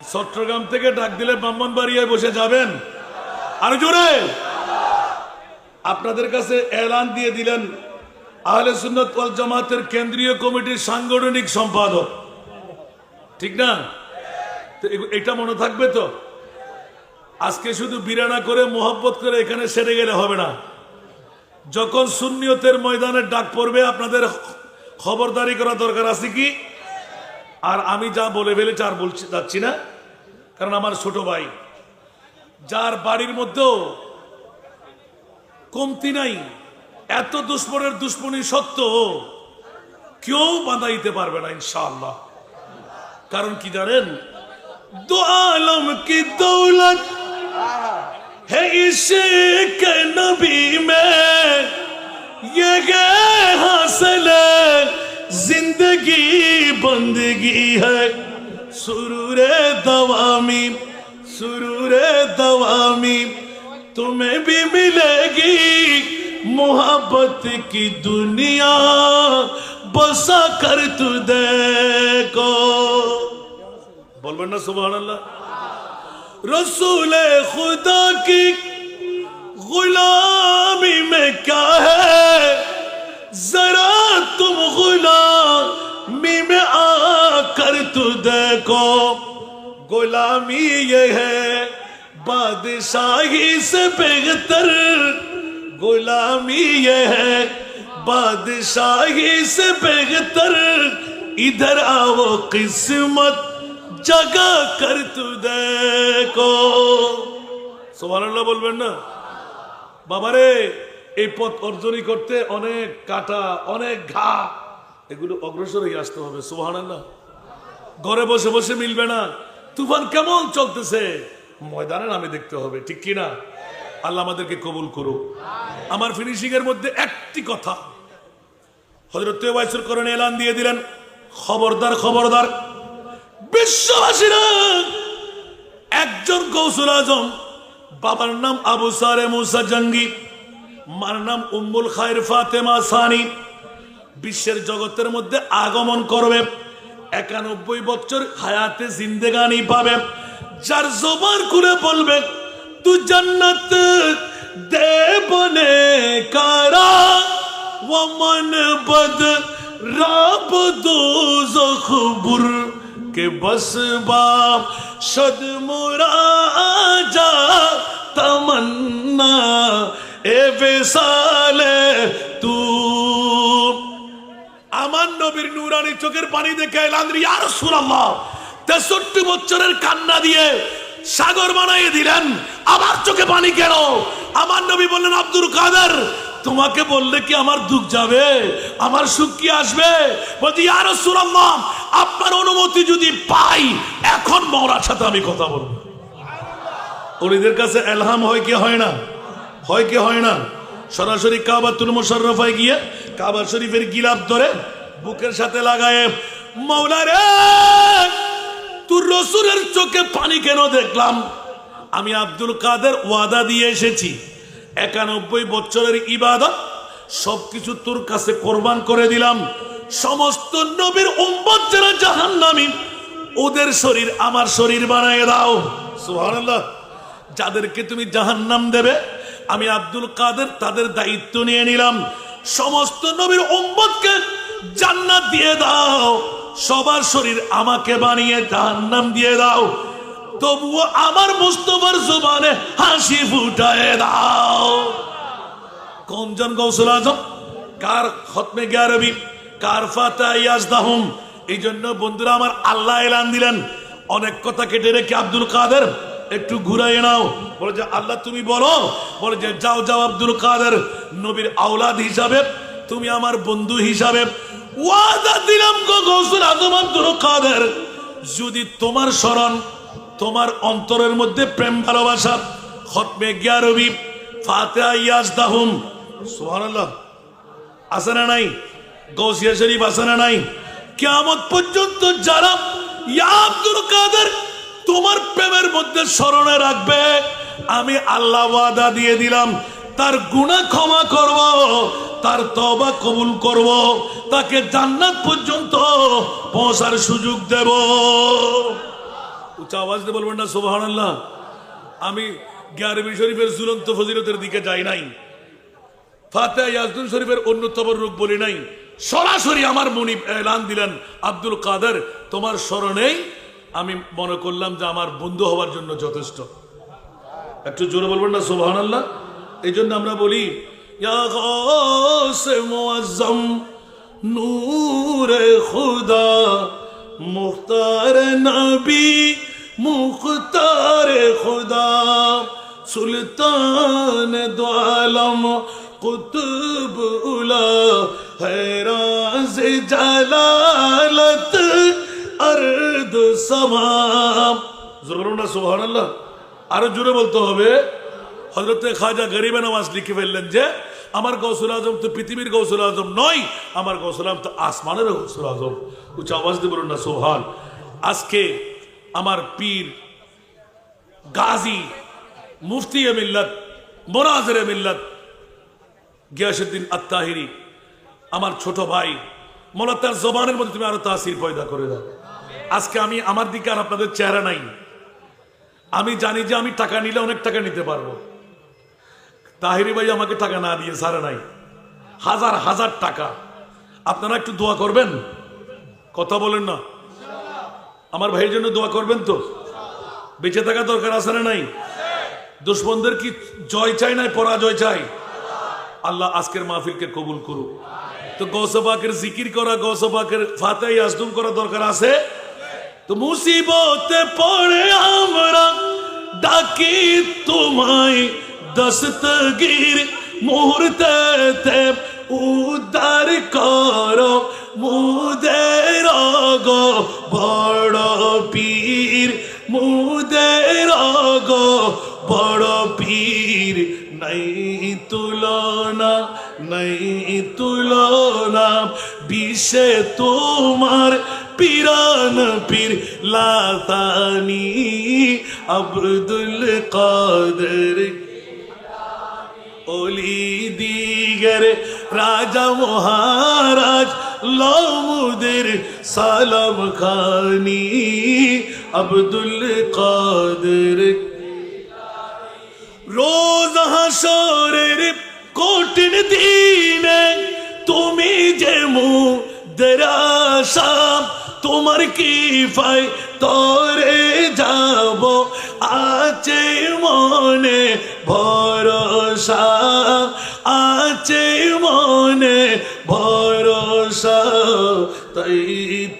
চট্টগ্রাম থেকে ডাক দিলে ব্রাহ্মণবাড়িয়ায় বসে যাবেন। আর জোরে! আপনাদের কাছে এলান দিয়ে দিলেন আহলে সুন্নত জামাতের কেন্দ্রীয় কমিটির সাংগঠনিক সম্পাদক। ঠিক না? এটা মনে থাকবে তো? আজকে শুধু বিরানা করে মোহব্বত করে এখানে সেরে গেলে হবে না। যখন সুন্নিয়তের ময়দানে ডাক পড়বে, আপনাদের খবরদারি করা দরকার আছে কি? আর আমি যা বলে ফেলেছি, আর বলছি যাচ্ছি না। কারণ আমার ছোট ভাই, যার বাড়ির মধ্যেও কমতি নাই, এত দুশ্মনের দুশ্মনী সত্য কেউ বাঁধাইতে দিতে পারবে না, ইনশাআল্লাহ। কারণ কি জানেন? জিন্দগি আলম কি দৌলত सुरूर दवामी सुरूर दवामी तुम्हें भी मिलेगी मोहब्बत की दुनिया बसा कर तू देखो बोलबेन ना सुबह अल्लाह रसूल खुदा की गुलामी में क्या है जरा तुम गुलामी देखो गुलामी ये है बादशाही से बेहतर गुलामी ये है बादशाही से बेहतर इधर आओ किस्मत जगा कर तू देखो সুবহানাল্লাহ বলবেন না বাবারে এই পথ অর্জনই করতে অনেক কাটা অনেক ঘা এগুলো অগ্রসর হয়ে আসতে হবে সুবহানাল্লাহ ঘরে বসে বসে মিলবে না। তুফান কেমন চলতেছে? ময়দানে নামে দেখতে হবে, ঠিক কি না আল্লাহ আমাদেরকে কবুল করুক। আমার ফিনিশিং এর মধ্যে একটি কথা। হজরত করেন এলান দিয়ে দিলেন, খবরদার খবরদার বিশ্ববাসীরা একজন কৌশল আজম, বাবার নাম আবু সারে মুসা জঙ্গি, মার নাম উম্মুল খায়ের ফাতেমা সানি। বিশ্বের জগতের মধ্যে আগমন করবে। একানব্বই বছর হায়াতে জিন্দেগানি পাবে। যার জোবার করে বলবে, তু জন্নত দেবনে কারা? ওমন বদ রাব দো জখবুর কে বস বাপ। সদ মুরাজা তমন্না, এ বেসালে তু নবীর নুরানি চোখের পানি দেখে 63 বছরের কান্না দিয়ে সাগর বানাইয়ে দিলেন আবার চোখে পানি কেন? আমার নবী বললেন, আব্দুল কাদের, তোমাকে বললে কি আমার দুঃখ যাবে? আমার সুখ কি আসবে? বলছি, ইয়া রাসূলুল্লাহ, আপনার অনুমতি যদি পাই, এখন মরার সাথে আমি কথা বলব। উনিদের কাছে এলহাম হয় কি হয় না? হয় কি হয় না? সরাসরি কাবার কাবাতুল মুশাররফায় গিয়ে কাবা শরীফের গিলাপ ধরে বুকের সাথে লাগায় মাওলা রে, তোর রসুলের চোখে পানি কেন দেখলাম? আমি আব্দুল কাদের ওয়াদা দিয়ে এসেছি। একানব্বই বছরের ইবাদত, সবকিছু তোর কাছে কোরবান করে দিলাম। সমস্ত নবীর উম্মত যারা জাহান্নামী। ওদের শরীর আমার শরীর বানায় দাও। সুবহানাল্লাহ। যাদেরকে তুমি জাহান্নাম দেবে, আমি আব্দুল কাদের তাদের দায়িত্ব নিয়ে নিলাম। সমস্ত নবীর উম্মতকে জান্নাত দিয়ে দাও। সবার শরীর আমাকে বানিয়ে জাহান্নাম দিয়ে দাও। তবুও আমার মুস্তফার জুবানে হাসি ফুটায় দাও। কোনজন গৌসুল আজম, কার খতমে গ্যারবি কার ফাতা ইয়াজদাহুম। এই জন্য বন্ধুরা আমার আল্লাহ এলান দিলেন, অনেক কথা কেটে রেখে আব্দুল কাদের, একটু ঘুরাই নাও। বলে যে, আল্লাহ তুমি বলো, বলে যে, যাও যাও আব্দুল কাদের, নবীর আওলাদ হিসাবে তুমি আমার বন্ধু হিসাবে ওয়াদা দিলাম গো গৌসুল আব্দুল কাদের। যদি তোমার স্মরণ, তোমার অন্তরের মধ্যে প্রেম, ভালোবাসা, খতমে গ্যারবি ইয়াজদাহুম। সুবহানাল্লাহ। আছে না নাই? গৌসিয়া শরীফ আছে না নাই? পর্যন্ত যারা ইয়া আব্দুল কাদের তোমার প্রেমের মধ্যে স্মরণে রাখবে, আমি আল্লাহ ওয়াদা দিয়ে দিলাম, তার গুনাহ ক্ষমা করব তার তবা কবুল করব, তাকে জান্নাত পর্যন্ত পৌঁছার সুযোগ দেব। উচ্চ আওয়াজ দিয়ে বলবেন না সোবাহান আল্লাহ আমি গ্যারবি শরীফের ঝুলন্ত ফজিলতের দিকে যাই নাই। ফাতে ইয়াজদুল শরীফের অন্যতম রূপ বলি নাই। সরাসরি আমার মনি এলান দিলেন, আব্দুল কাদের, তোমার স্মরণেই আমি মনে করলাম যে আমার বন্ধু হওয়ার জন্য যথেষ্ট। একটু জোরে বলবেন না সোবাহান আল্লাহ এই জন্য আমরা বলি یا غوث معظم نور خدا مختار نبی مختار خدا سلطان دو عالم قطب اولا حیران سے جلالت ارد سما জোরনা সুবহানাল্লাহ আরও জোরে বলতে হবে হযরতে খাজা গরিবে নামাজ লিখে ফেললেন যে আমার গৌসুল আজম তো পৃথিবীর গৌসুল আজম নয়, আমার গৌসুল আজম তো আসমানের গৌসুল আজম। উচ্চ আওয়াজ দিয়ে বলুন না সোহান আজকে আমার পীর গাজী মুফতি মিল্লত মোনাজের এ মিল্লত গিয়াসুদ্দিন আত্মাহিরি, আমার ছোট ভাই মোলা তার জবানের মধ্যে তুমি আরও তাসির পয়দা করে দাও। আজকে আমি আমার দিকে আর আপনাদের চেহারা নাই। আমি জানি যে আমি টাকা নিলে অনেক টাকা নিতে পারব। তাহিরি ভাই আমাকে টাকা না দিয়ে সারে নাই। হাজার হাজার টাকা। আপনারা একটু দোয়া করবেন? কথা বলেন না। আমার ভাইয়ের জন্য দোয়া করবেন তো? বেঁচে থাকা দরকার আছে না নাই? দুশ্মনদের কি জয় চাই নাই, পরাজয় চাই? আল্লাহ আজকের মাহফিলকে কবুল করুক। তো গৌসবাকের জিকির করা গৌসবাকের ফাতেই আসদুম করা দরকার আছে? তো মুসিবতে পড়ে আমরা, ডাকি তোমায়। দস্তগীর মুহূর্তে উদ্ধার করো। মুদের গো বড় পীর, মুদের গো বড় পীর। নাই তুলনা নাই তুলনা, বিষে তোমার পিরান পীর লাতানি, আব্দুল কাদের অলি দিগর রাজা মহারাজ, লমুদের সালাম খানি, আব্দুল কাদের। রোজ হাসরের কঠিন দিনে তুমি যে মুদরাশা তোমার কি ফাই তরে যাব, আছে মনে ভরসা আছে মনে, ভরসা। তাই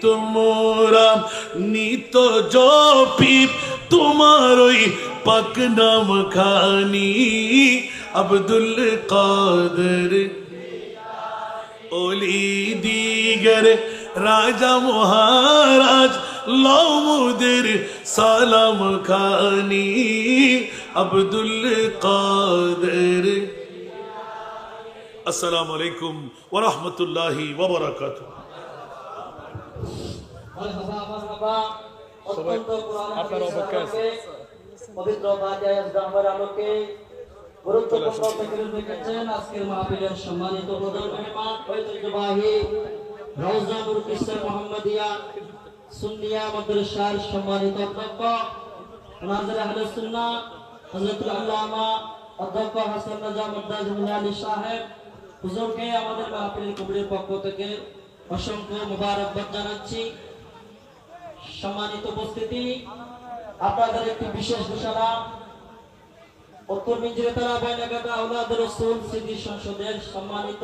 তোমরা নিত জপি তোমার ওই পাক নাম খানি আব্দুল কাদের অলি দিগর রাজা মহারাজ লৌমুদের সালাম খানি আব্দুল কাদের। আসসালামু আলাইকুম ওয়া রাহমাতুল্লাহি ওয়া বারাকাতুহু আপনার অপেক্ষা আছে পবিত্র বাজায় জামার আলোকে গুরুত্বপূর্ণ তকরির রেখেছেন আজকের মাহফিলের সম্মানিত প্রধান মেহমান ঐতিহ্যবাহী রওজানুর কিসা মোহাম্মদিয়া সুন্নিয়া মাদ্রাসার সম্মানিত অধ্যক্ষ নাজর আহলে সুন্নাহ হযরতুল আল্লামা অধ্যক্ষ হাসান রাজা মুদ্দাজ আলী সাহেব, হুজুরকে আমাদের মাহফিলের কমিটির পক্ষ থেকে অসংখ্য মোবারকবাদ জানাচ্ছি। সম্মানিত উপস্থিতি, আপনাদের একটি বিশেষ ঘোষণা। সম্মানিত